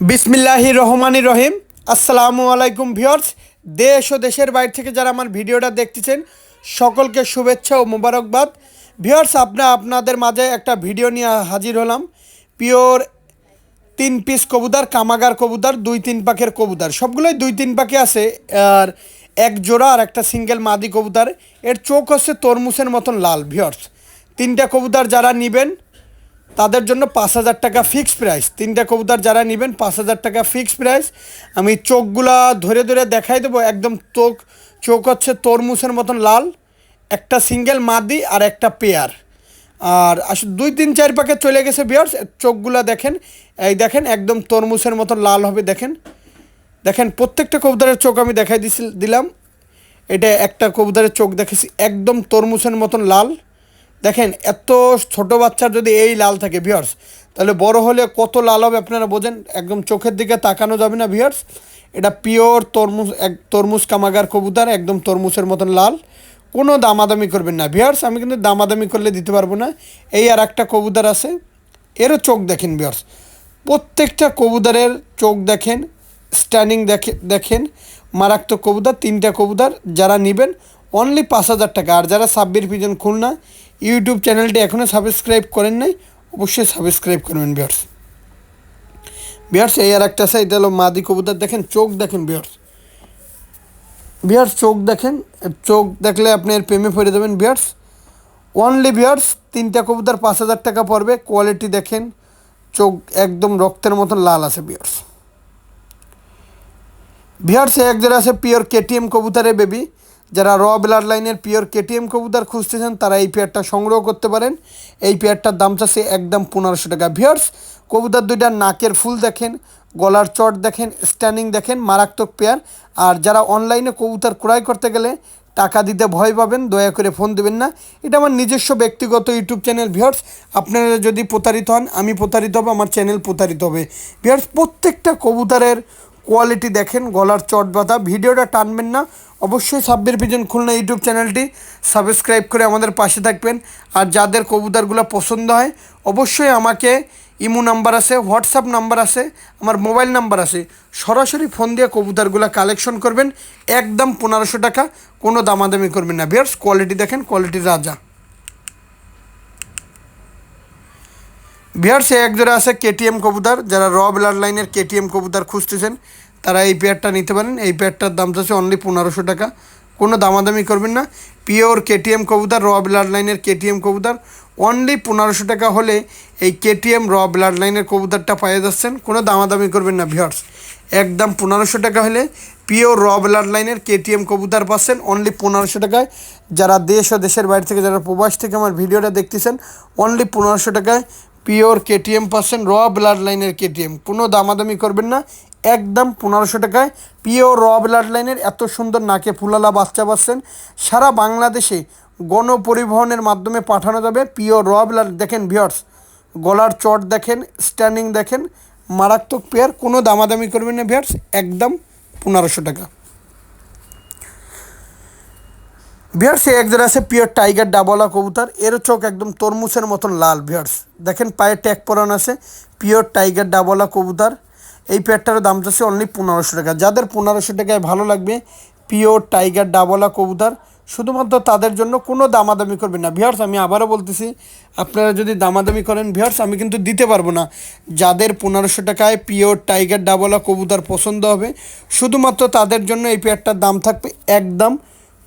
বিসমিল্লাহি রহমানি রহিম। আসসালামু আলাইকুম ভিওর্স দেশ ও দেশের বাইরে থেকে যারা আমার ভিডিওটা দেখতেছেন, সকলকে শুভেচ্ছা ও মোবারকবাদ। ভিউয়ার্স, আপনা আপনাদের মাঝে একটা ভিডিও নিয়ে হাজির হলাম। পিওর তিন পিস কবুতর, কামাগার কবুতর, দুই তিন পাখের কবুতর। সবগুলোই দুই তিন পাখি আছে, আর এক জোড়া আর একটা সিঙ্গেল মাদি কবুতর। এর চোখ হচ্ছে তরমুজের মতন লাল ভিওর্স তিনটা কবুতর যারা নেবেন তাদের জন্য পাঁচ হাজার টাকা ফিক্সড প্রাইস তিনটা কবুতর যারা নেবেন, পাঁচ হাজার টাকা ফিক্সড প্রাইস আমি চোখগুলা ধরে ধরে দেখাই দেবো, একদম চোখ চোখ হচ্ছে তরমুজের মতন লাল। একটা সিঙ্গেল মাদি আর একটা পেয়ার আর আসলে দুই তিন চার পাকে চলে গেছে বিয়ার্স চোখগুলা দেখেন। এই দেখেন, একদম তরমুজের মতন লাল হবে, দেখেন। দেখেন, প্রত্যেকটা কবুতরের চোখ আমি দেখাই দিছি, দিলাম। এটা একটা কবুতরের চোখ দেখেছি, একদম তরমুজের মতন লাল। দেখেন, এত ছোট বাচ্চার যদি এই লাল থাকে ভিয়ার্স তাহলে বড় হলে কত লাল হবে আপনারা বোঝেন? একদম চোখের দিকে তাকানো যাবে না ভিয়ার্স এটা পিওর তরমুজ, এক তরমুজ কামাগার কবুতর, একদম তরমুজের মতন লাল। কোনো দামাদামি করবেন না ভিয়ার্স আমি কিন্তু দামাদামি করলে দিতে পারব না। এই আর একটা কবুতর আছে, এরও চোখ দেখেন ভিয়ার্স প্রত্যেকটা কবুতরের চোখ দেখেন স্ট্যান্ডিং দেখে, দেখেন, মারাত্মক কবুতর, তিনটা কবুতর যারা নেবেন অনলি পাঁচ হাজার টাকা। আর যারা সাব্বির পিজন খুলনা ইউটিউব চ্যানেলটি এখনও সাবস্ক্রাইব করেন নাই, অবশ্যই সাবস্ক্রাইব করবেন বিয়ার্স বিয়ার্স এই আর একটা এটা হলো মাদি কবুতর, দেখেন চোখ দেখেন বিয়ার্স বিয়ার্স চোখ দেখেন, চোখ দেখলে আপনি এর প্রেমে পড়ে দেবেন বিয়ার্স অনলি বিয়ার্স তিনটা কবুতর পাঁচ হাজার টাকা পড়বে কোয়ালিটি দেখেন, চোখ একদম রক্তের মতন লাল আছে বিয়ার্স বিহার্সে এক যারা আছে পিওর কেটিএম কবুতরের বেবি যারা র ব্লাড লাইনের পিওর কেটিএম কবুতর খুঁজতেছেন, তারা এই পেয়ারটা সংগ্রহ করতে পারেন। এই পেয়ারটার দাম চাচ্ছে একদম পনেরোশো টাকা। ভিয়ার্স কবুতর দুইটা নাকের ফুল দেখেন, গলার চট দেখেন স্ট্যান্ডিং দেখেন, মারাত্মক পেয়ার। আর যারা অনলাইনে কবুতর ক্রয় করতে গেলে টাকা দিতে ভয় পাবেন, দয়া করে ফোন দেবেন না। এটা আমার নিজস্ব ব্যক্তিগত ইউটিউব চ্যানেল। ভিউয়ার্স, আপনারা যদি প্রতারিত হন, আমি প্রতারিত হব, আমার চ্যানেল প্রতারিত হবে। ভিউয়ার্স, প্রত্যেকটা কবুতরের কোয়ালিটি দেখেন, গলার চট বাতা ভিডিওটা টানবেন না অবশ্যই সাব্বির পিজন খুলনা ইউটিউব চ্যানেলটি সাবস্ক্রাইব করে আমাদের পাশে থাকবেন। আর যাদের কবুতরগুলো পছন্দ হয়, অবশ্যই আমাকে ইমো নাম্বার আছে, হোয়াটসঅ্যাপ নাম্বার আছে, আমার মোবাইল নাম্বার আছে। সরাসরি ফোন দিয়ে কবুতরগুলো কালেকশন করবেন, একদম পনেরোশো টাকা, কোনো দামাদামি করবেন না। বিয়ার্স কোয়ালিটি দেখেন, কোয়ালিটি রাজা। বিহার, সে এক জোড়া আছে কেটিএম কবুতর। যারা র ব্লাড লাইনের কেটিএম কবুতর খুঁজতেছেন, তারা এই পেয়ারটা নিতে পারেন। এই পেয়ারটার দাম চাচ্ছে অনলি পনেরোশো টাকা। কোনো দামাদামি করবেন না। পিওর কেটিএম কবুতর, র ব্লাড লাইনের কেটিএম কবুতর। অনলি পনেরোশো টাকা হলে এই কেটিএম, র ব্লাড লাইনের কবুতরটা পাইয়ে যাচ্ছেন। কোনো দামাদামি করবেন না ভিওর্স একদম পনেরোশো টাকা হলে পিওর র ব্লাড লাইনের কেটিএম কবুতর পাচ্ছেন। অনলি পনেরোশো টাকায়। যারা দেশ ও দেশের বাইরে থেকে, যারা প্রবাস থেকে আমার ভিডিওটা দেখতেছেন অনলি পনেরোশো টাকায় পিওর কেটিএম পাচ্ছেন র ব্লাড লাইনের কেটিএম। কোনো দামাদামি করবেন না, একদম পনেরোশো টাকায় পিওর র ব্লাড লাইনের এত সুন্দর নাকে ফুলালা বাচ্চা পাচ্ছেন। সারা বাংলাদেশে গণপরিবহনের মাধ্যমে পাঠানো যাবে পিওর র ব্লাড। দেখেন ভিওর্স গলার চট দেখেন, স্ট্যান্ডিং দেখেন, মারাত্মক পেয়ার, কোনো দামাদামি করবেন না ভিওর্স একদম পনেরোশো টাকা। ভিয়ার্স এক জোড়া আছে পিওর টাইগার ডাবলা কবুতর। এর চোখ একদম তরমুজের মতন লাল ভিয়ার্স দেখেন, পায়ে ট্যাগ পরানো আছে, পিওর টাইগার ডাবলা কবুতর। এই পেয়ারটার দাম যাচ্ছে অনলি পনেরোশো টাকা। যাদের পনেরোশো টাকায় ভালো লাগবে, পিওর টাইগার ডাবলা কবুতর, শুধুমাত্র তাদের জন্য কোনো দামাদামি করবেন না। ভিয়ার্স আমি আবারও বলতেছি, আপনারা যদি দামাদামি করেন ভিয়ার্স আমি কিন্তু দিতে পারব না। যাদের পনেরোশো টাকায় পিওর টাইগার ডাবলা কবুতর পছন্দ হবে, শুধুমাত্র তাদের জন্য এই পেয়ারটার দাম থাকবে একদম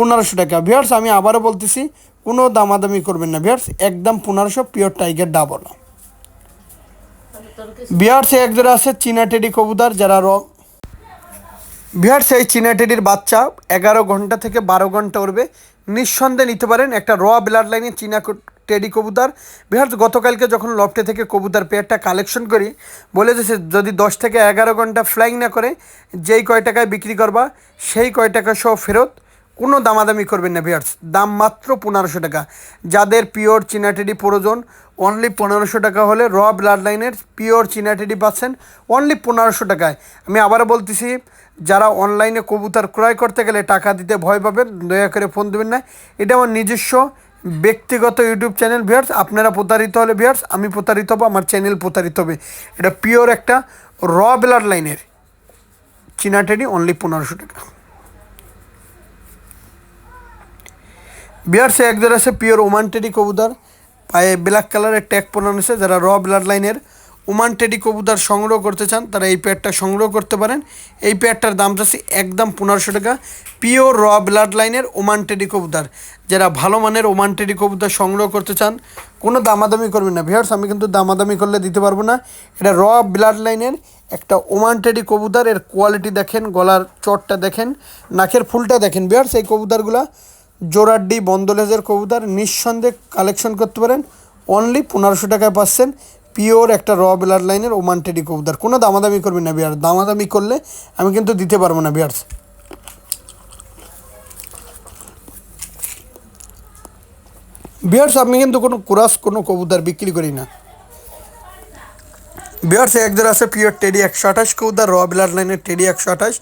পনেরোশো টাকা। ভিয়ার্স আমি আবারও বলতেছি, কোনো দামাদামি করবেন না। ভিয়ার্স একদম পনেরোশো, পিওর টাইগার ডাবল। বিহার্সে এক জোড়া আছে চীনা টেডি কবুতর, যারা র বিহার এই চীনা টেডির বাচ্চা এগারো ঘণ্টা থেকে বারো ঘণ্টা উঠবে নিঃসন্দেহে নিতে পারেন একটা র ব্লাড লাইনে চীনা টেডি কবুতর। বিহার গতকালকে যখন লফটে থেকে কবুতর পেয়ারটা কালেকশন করি, বলে যে যদি দশ থেকে এগারো ঘণ্টা ফ্লাইং না করে, যেই কয় টাকায় বিক্রি করবা, সেই কয় টাকা সহ ফেরত। কোনো দামাদামি করবেন না ভিয়ার্স দাম মাত্র পনেরোশো টাকা। যাদের পিওর চিনাটেডি প্রয়োজন অনলি পনেরোশো টাকা হলে র ব্লাড লাইনের পিওর চিনাটেডি পাচ্ছেন অনলি পনেরোশো টাকায়। আমি আবারও বলতেছি, যারা অনলাইনে কবুতর ক্রয় করতে গেলে টাকা দিতে ভয় পাবেন, দয়া করে ফোন দেবেন না। এটা আমার নিজস্ব, ব্যক্তিগত ইউটিউব চ্যানেল ভিয়ার্স আপনারা প্রতারিত হলে ভিয়ার্স আমি প্রতারিত হব, আমার চ্যানেল প্রতারিত হবে। এটা পিওর একটা র ব্লাড লাইনের চীনা টেডি অনলি পনেরোশো টাকা। বিয়ার সে একজন আছে পিওর ওমান টেডি কবুতর, পায়ে ব্ল্যাক কালারের ট্যাগ পরানো আছে। যারা র ব্লাড লাইনের ওমান টেডি কবুতর সংগ্রহ করতে চান, তারা এই প্যাডটা সংগ্রহ করতে পারেন। এই প্যাডটার দাম চাচ্ছি একদম পনেরোশো টাকা। পিওর র ব্লাড লাইনের ওমান টেডি কবুতর। যারা ভালো মানের ওমান টেডি কবুতর সংগ্রহ করতে চান, কোনো দামাদামি করবেন না। ভিয়ার্স আমি কিন্তু দামাদামি করলে দিতে পারব না। এটা র ব্লাড লাইনের একটা ওমান টেডি কবুতর, এর কোয়ালিটি দেখেন, গলার চটটা দেখেন, নাকের ফুলটা দেখেন। ভিয়ার্স এই কবুতরগুলা জোরাড্ডি বন্দলেজের কবুতর নিঃসন্দেহে কালেকশন করতে পারেন। অনলি পনেরোশো টাকায় পাচ্ছেন। পিওর একটা র ব্লাড লাইনের ওমান টেডি কবুতর। কোনো দামাদামি করবেন না বিয়ার দামাদামি করলে আমি কিন্তু দিতে পারব না বিয়ার্স বিয়ার্স আমি কিন্তু কোনো কুরাস কোনো কবুতর বিক্রি করি না। বিয়ার্স একজন আছে পিওর টেডি একশো আঠাশ কবুতর র ব্লাড লাইনের টেডি একশো আঠাশ।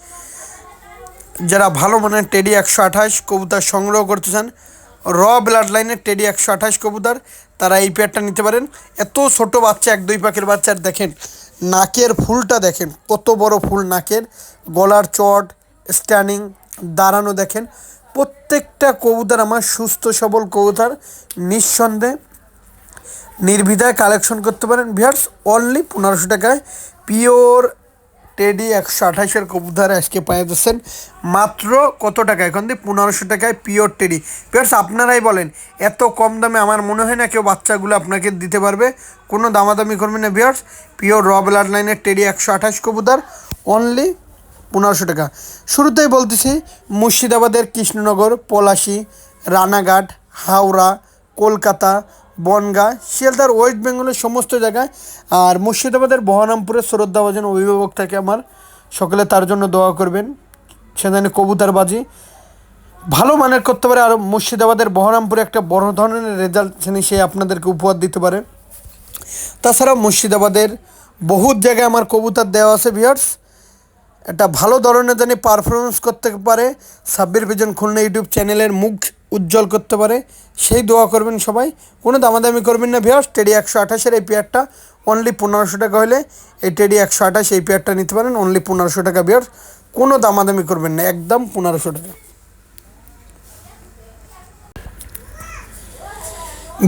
যারা ভালো মানের টেডি একশো আঠাশ কবুতর সংগ্রহ করতে চান র ব্লাড লাইনের টেডি একশো আঠাশ কবুতর, তারা এই পেয়ারটা নিতে পারেন। এত ছোট বাচ্চা, এক দুই পাখের বাচ্চার দেখেন, নাকের ফুলটা দেখেন, কত বড় ফুল নাকের, গলার চট স্ট্যান্ডিং দাঁড়ানো দেখেন। প্রত্যেকটা কবুতর আমার সুস্থ সবল কবুতর, নিঃসন্দেহে নির্বিধায় কালেকশন করতে পারেন। ভিয়ার্স অনলি পনেরোশো টাকায় পিওর টেডি একশো আঠাশের কবুতর আজকে পাই যাচ্ছেন মাত্র কত টাকা? এখন দিয়ে পনেরোশো টাকায় পিওর টেডি। ভিয়ার্স আপনারাই বলেন, এত কম দামে আমার মনে হয় না কেউ বাচ্চাগুলো আপনাকে দিতে পারবে। কোনো দামাদামি করবে না ভিয়ার্স পিওর র ব্লাড লাইনের টেডি একশো আঠাশ কবুতর অনলি পনেরোশো টাকা। শুরুতেই বলতেছি, মুর্শিদাবাদের কৃষ্ণনগর, পলাশি, রানাঘাট, হাওড়া, কলকাতা বনগা, শিয়ালদার ওয়েস্ট বেঙ্গলের সমস্ত জায়গায় আর মুর্শিদাবাদের বহরমপুরের শ্রদ্ধাভাজন অভিভাবক থাকে আমার। সকলে তার জন্য দোয়া করবেন। সেখানে কবুতরবাজি ভালো মানের করতে পারে আর মুর্শিদাবাদের বহরামপুরে একটা বড় ধরনের রেজাল্ট সে আপনাদেরকে উপহার দিতে পারে। তাছাড়া মুর্শিদাবাদের বহুত জায়গায় আমার কবুতার দেওয়া আছে ভিয়ার্স একটা ভালো ধরনের জানি পারফরমেন্স করতে পারে। সাব্বির ভিজন খুলনা ইউটিউব চ্যানেলের মুখ উজ্জ্বল করতে পারে। সেই দোয়া করবেন সবাই। কোনো দামাদামি করবেন না ভিয়ার্স টেডি একশো আঠাশের এই পেয়ারটা অনলি পনেরোশো টাকা হলে এই টেডি একশো আঠাশ এই পেয়ারটা নিতে পারেন অনলি পনেরোশো টাকা ভিয়ার্স কোনো দামাদামি করবেন না, একদম পনেরোশো টাকা।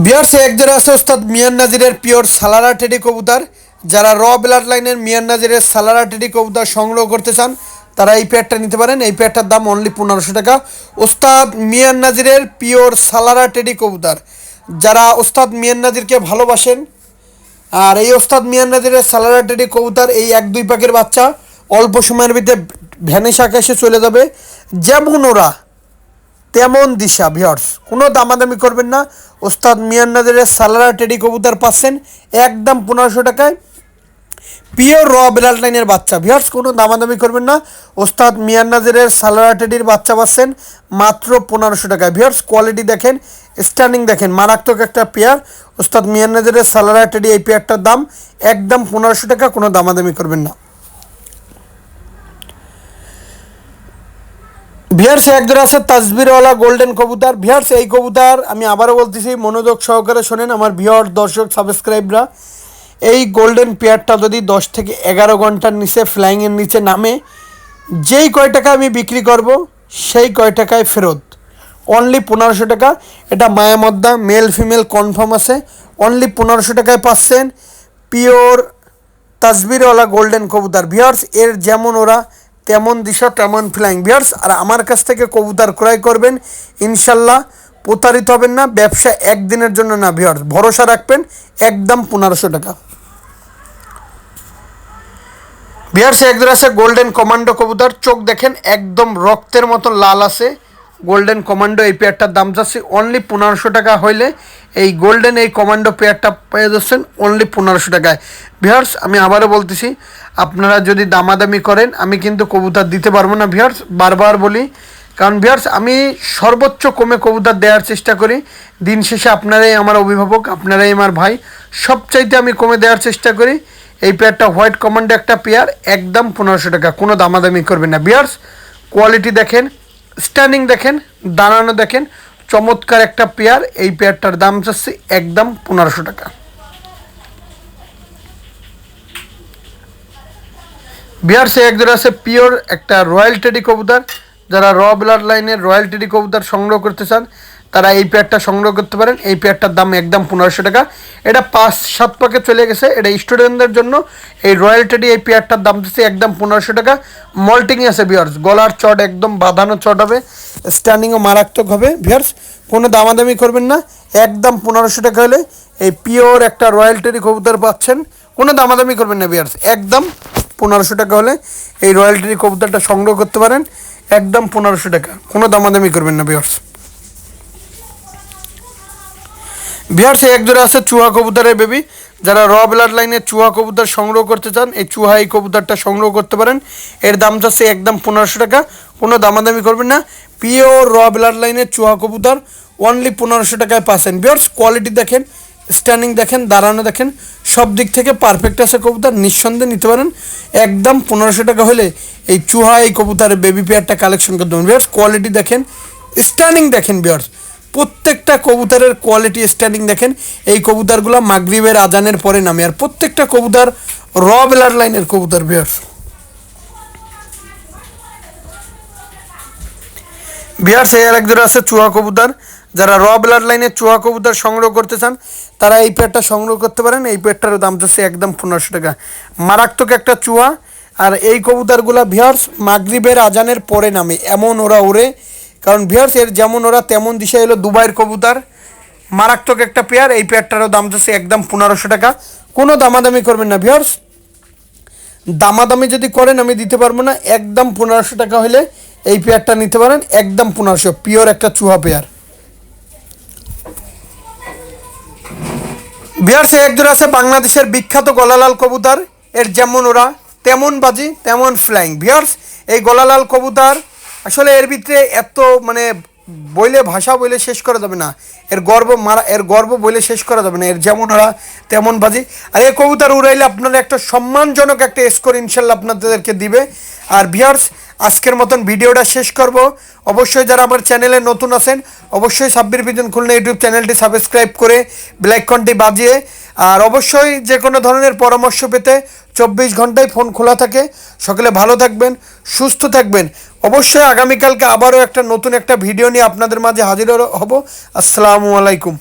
বিয়ার্সে একজোড়া আছে ওস্তাদ মিয়ান নাজিরের পিওর সালারা টেডি কবুতর। যারা র ব্লাড লাইনের মিয়ান নাজিরের সালারা টেডি কবুতর সংগ্রহ করতে চান তারা এই প্যাডটা নিতে পারেন। এই প্যাডটার দাম অনলি পনেরোশো টাকা। ওস্তাদ মিয়ান নাজিরের পিওর সালারা টেডি কবুতার। যারা ওস্তাদ মিয়ান নাজিরকে ভালোবাসেন, আর এই ওস্তাদ মিয়ান নাজিরের সালারা টেডি কবুতর, এই এক দুই পাকের বাচ্চা, অল্প সময়ের ভিতরে ভ্যানিশ আকাশে চলে যাবে। যেমন ওরা, তেমন দিশা ভিওর্স কোনো দামাদামি করবেন না। ওস্তাদ মিয়ান্নাদের সালারা টেডি কবুতর পাচ্ছেন একদম পনেরোশো টাকায়। পিওর র ব্লাড লাইনের বাচ্চা। ভিওর্স কোনো দামাদামি করবেন না। ওস্তাদ মিয়ান্নাজের সালারা টেডির বাচ্চা পাচ্ছেন মাত্র পনেরোশো টাকায়। ভিয়ার্স কোয়ালিটি দেখেন স্ট্যান্ডিং দেখেন, মারাত্মক একটা পেয়ার ওস্তাদ মিয়ান্নাজের সালারা টেডি এই পেয়ারটার দাম একদম পনেরোশো টাকা, কোনো দামাদামি করবেন না। ভিয়ার্স একজোড়া আছে তাজবিরওয়ালা গোল্ডেন কবুতর। ভিয়ার্স এই কবুতর, আমি আবারও বলতেছি, মনোযোগ সহকারে শোনেন আমার ভিওর দর্শক সাবস্ক্রাইবরা এই গোল্ডেন পেয়ারটা যদি দশ থেকে এগারো ঘণ্টার নিচে ফ্লাইংয়ের নিচে নামে, যেই কয় টাকা আমি বিক্রি করব, সেই কয় টাকায় ফেরত। অনলি পনেরোশো টাকা। এটা মায়ামদ্দা মেল ফিমেল কনফার্ম আছে। অনলি পনেরোশো টাকায় পাচ্ছেন পিওর তাজবিরওয়ালা গোল্ডেন কবুতর। ভিয়ার্স এর যেমন ওরা, তেমন দিশা, তেমন ফ্লাইং বিয়ার্স আর আমার কাছ থেকে কবুতর ক্রয় করবেন, ইনশাল্লাহ প্রতারিত হবেন না, ব্যবসা একদিনের জন্য না বিয়ার্স ভরসা রাখবেন একদম পনেরোশো টাকা। বিয়ার্স একজন আছে গোল্ডেন কমান্ডো কবুতর। চোখ দেখেন, একদম রক্তের মতো লাল আছে। গোল্ডেন কমান্ডো এই পেয়ারটার দাম যাচ্ছে অনলি পনেরোশো টাকা হইলে। এই গোল্ডেন এই কমান্ডো পেয়ারটা পেয়ে যাচ্ছেন অনলি পনেরোশো টাকায়। ভিয়ার্স আমি আবারও বলতেছি, আপনারা যদি দামাদামি করেন, আমি কিন্তু কবুতর দিতে পারব না। ভিয়ার্স বারবার বলি কারণ ভিয়ার্স আমি সর্বোচ্চ কমে কবুতর দেওয়ার চেষ্টা করি। দিন শেষে আপনারাই আমার অভিভাবক, আপনারাই আমার ভাই। সবচাইতে আমি কমে দেওয়ার চেষ্টা করি। এই পেয়ারটা হোয়াইট কমান্ডো একটা পেয়ার একদম পনেরোশো টাকা, কোনো দামাদামি করবেন না। বিয়ার্স কোয়ালিটি দেখেন স্ট্যান্ডিং দেখেন, দাঁড়ানো দেখেন, চমৎকার একটা পেয়ার এই পেয়ারটার দাম চাচ্ছি একদম পনেরোশো টাকা। বিহার সে একজন আছে পিওর একটা রয়্যাল টেডি কবুতর। যারা র ব্লাড লাইনের রয়্যাল টেডি কবুতর সংগ্রহ করতে চান, তারা এই পেয়ারটা সংগ্রহ করতে পারেন। এই পেয়ারটার দাম একদম পনেরোশো টাকা। এটা পাঁচ, সাত পাকে চলে গেছে। এটা স্টুডেন্টদের জন্য এই রয়্যাল টেডি এই পেয়ারটার দাম দিচ্ছে একদম পনেরোশো টাকা। মল্টিংয়ে আছে বিয়ার্স গলার চট একদম, বাঁধানো চট হবে স্ট্যান্ডিংও মারাত্মক হবে। ভিয়ার্স কোনো দামাদামি করবেন না। একদম পনেরোশো টাকা হলে এই পিওর একটা রয়্যাল টেডি কবুতর পাচ্ছেন। কোনো দামাদামি করবেন না বিয়ার্স একদম পনেরোশো টাকা হলে এই রয়্যালটির কবুতরটা সংগ্রহ করতে পারেন। একদম পনেরোশো টাকা। কোনো দামাদামি করবেন না বিহার্স বিহার্সে এক জোড়া আছে চুহা কবুতরের বেবি যারা র ব্লাড লাইনে চুহা কবুতর সংগ্রহ করতে চান, এই চুহা এই কবুতরটা সংগ্রহ করতে পারেন। এর দাম যাচ্ছে একদম পনেরোশো টাকা। কোনো দামাদামি করবেন না। পিওর র ব্লাড লাইনের চুহা কবুতর অনলি পনেরোশো টাকায় পাচ্ছেন। বিয়ার্স কোয়ালিটি দেখেন। স্ট্যান্ডিং দেখেন, দাঁড়ানো দেখেন, সব দিক থেকে পারফেক্ট আছে কবুতর, নিঃসন্দেহে নিতে পারেন। একদম পনেরোশো টাকা হলে এই চুহা, এই কবুতরের বেবি পেয়ারটা কালেকশন করতে পারেন বিয়ার্স কোয়ালিটি দেখেন স্ট্যান্ডিং দেখেন বিয়ার্স প্রত্যেকটা কবুতরের কোয়ালিটি স্ট্যান্ডিং দেখেন। এই কবুতরগুলো মাগরিবের আজানের পরে নামে। আর প্রত্যেকটা কবুতর র বেলার লাইনের কবুতর বিয়ার্স বিহার সে আর একজন আছে চুহা কবুতর। যারা র ব্লাড লাইনে চুহা কবুতর সংগ্রহ করতে চান, তারা এই পেটটা সংগ্রহ করতে পারেন। এই পেটটার দাম যাচ্ছে একদম পনেরোশো টাকা। মারাত্মক একটা চুয়া। আর এই কবুতরগুলা ভিয়ার্স মাগরিবের আজানের পরে নামে, এমন ওরা ওড়ে কারণ ভিয়ার্স এর যেমন ওরা, তেমন দিশা এলো দুবাইয়ের কবুতর। মারাত্মক একটা পেয়ার এই পেয়ারটারও দাম যাচ্ছে একদম পনেরোশো টাকা। কোনো দামাদামি করবেন না ভিয়ার্স দামাদামি যদি করেন, আমি দিতে পারব না। একদম পনেরোশো টাকা হলে এই পেয়ারটা নিতে পারেন। একদম পনেরোশো পিওর একটা চুহা পেয়ার বিহার সে একজন আছে বাংলাদেশের বিখ্যাত গলালাল কবুতর। এর যেমন ওরা, তেমন বাজি, তেমন ফ্লাইং ভিয়ার্স এই গলালাল কবুতর, আসলে এর ভিতরে এত মানে বইলে ভাষা বইলে শেষ করা যাবে না। এর গর্ব মারা, এর গর্ব বইলে শেষ করা যাবে না। এর যেমন ওরা, তেমন বাজি। আর এই কবুতর উড়াইলে আপনারা একটা সম্মানজনক একটা স্কোর ইনশাল্লাহ আপনাদেরকে দিবে। আর ভিয়ার্স আজকের মতন ভিডিওটা শেষ করব। অবশ্যই যারা আমার চ্যানেলে নতুন আছেন, অবশ্যই সাব্বির বিজন খুলনা ইউটিউব চ্যানেলটি সাবস্ক্রাইব করে ব্ল্যাককনটি বাজিয়ে, আর অবশ্যই যে কোনো ধরনের পরামর্শ পেতে চব্বিশ ঘন্টায় ফোন খোলা থাকে। সকলে ভালো থাকবেন, সুস্থ থাকবেন। অবশ্যই আগামীকালকে আবারও একটা নতুন একটা ভিডিও নিয়ে আপনাদের মাঝে হাজির হব। আসসালামু আলাইকুম।